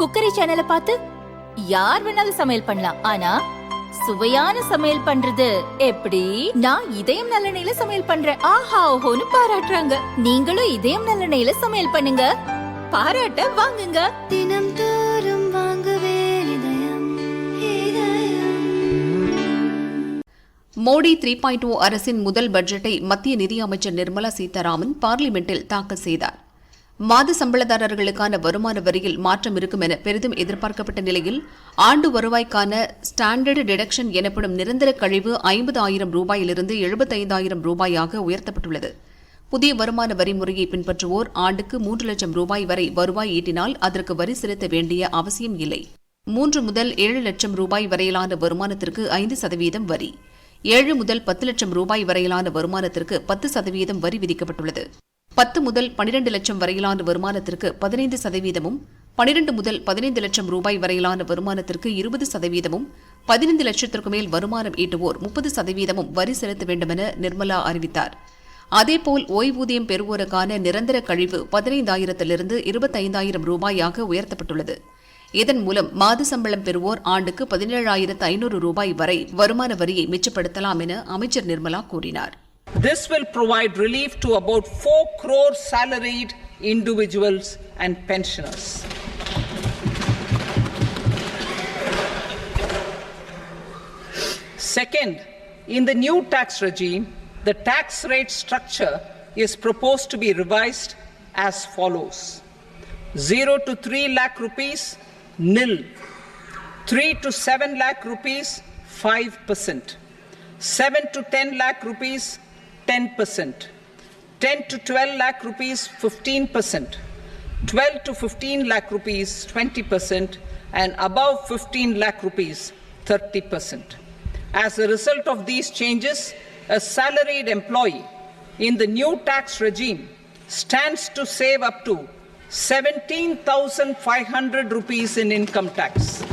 Cookery சேனலை பார்த்து யார் வேணாலும் சமையல் பண்ணலாம். ஆனா சுவையான சமையல் பண்றது எப்படி? நான் இதயம் நல்லெண்ணெயில சமையல் பண்றேன். ஆஹா ஓஹோன்னு பாராட்டுறாங்க. நீங்களும் இதயம் நல்லெண்ணெயில சமையல் பண்ணுங்க. பாராட்ட வாங்குங்க. தினம் தோறும் வாங்குவே இதயம் இதயம். மோடி த்ரீ பாயிண்ட் ஓ அரசின் முதல் பட்ஜெட்டை மத்திய நிதியமைச்சர் நிர்மலா சீதாராமன் பார்லிமெண்டில் தாக்கல் செய்தார். மாத சம்பளதாரர்களுக்கான வருமான வரியில் மாற்றம் இருக்கும் என பெரிதும் எதிர்பார்க்கப்பட்ட நிலையில் ஆண்டு வருவாய்க்கான ஸ்டாண்டர்டு டிடக்ஷன் எனப்படும் நிரந்தர கழிவு ஐம்பது ஆயிரம் ரூபாயிலிருந்து எழுபத்தைந்தாயிரம் ரூபாயாக உயர்த்தப்பட்டுள்ளது. புதிய வருமான வரி முறையை பின்பற்றுவோர் ஆண்டுக்கு மூன்று லட்சம் ரூபாய் வரை வருவாய் ஈட்டினால் அதற்கு வரி செலுத்த வேண்டிய அவசியம் இல்லை. மூன்று முதல் ஏழு லட்சம் ரூபாய் வரையிலான வருமானத்திற்கு ஐந்து சதவீதம் வரி. ஏழு முதல் பத்து லட்சம் ரூபாய் வரையிலான வருமானத்திற்கு பத்து சதவீதம் வரி விதிக்கப்பட்டுள்ளது. பத்து முதல் பனிரெண்டு லட்சம் வரையிலான வருமானத்திற்கு பதினைந்து சதவீதமும் பனிரெண்டு முதல் பதினைந்து லட்சம் ரூபாய் வரையிலான வருமானத்திற்கு இருபது சதவீதமும் பதினைந்து லட்சத்திற்கு மேல் வருமானம் ஈட்டுவோர் முப்பது சதவீதமும் வரி செலுத்த வேண்டுமென நிர்மலா அறிவித்தார். அதேபோல் ஓய்வூதியம் பெறுவோருக்கான நிரந்தர கழிவு பதினைந்தாயிரத்திலிருந்து இருபத்தைந்தாயிரம் ரூபாயாக உயர்த்தப்பட்டுள்ளது. இதன் மூலம் மாத சம்பளம் பெறுவோர் ஆண்டுக்கு பதினேழாயிரத்து ஐநூறு ரூபாய் வரை வருமான வரியை மிச்சப்படுத்தலாம் என அமைச்சர் நிர்மலா கூறினார். This will provide relief to about 4 crore salaried individuals and pensioners. Second, in the new tax regime, the tax rate structure is proposed to be revised as follows 0 to 3 lakh rupees, nil. 3 to 7 lakh rupees, 5%. 7 to 10 lakh rupees, 10%. 10 to 12 lakh rupees, 15%. 12 to 15 lakh rupees, 20%. And above 15 lakh rupees, 30%. As a result of these changes, a salaried employee in the new tax regime stands to save up to 17,500 rupees in income tax.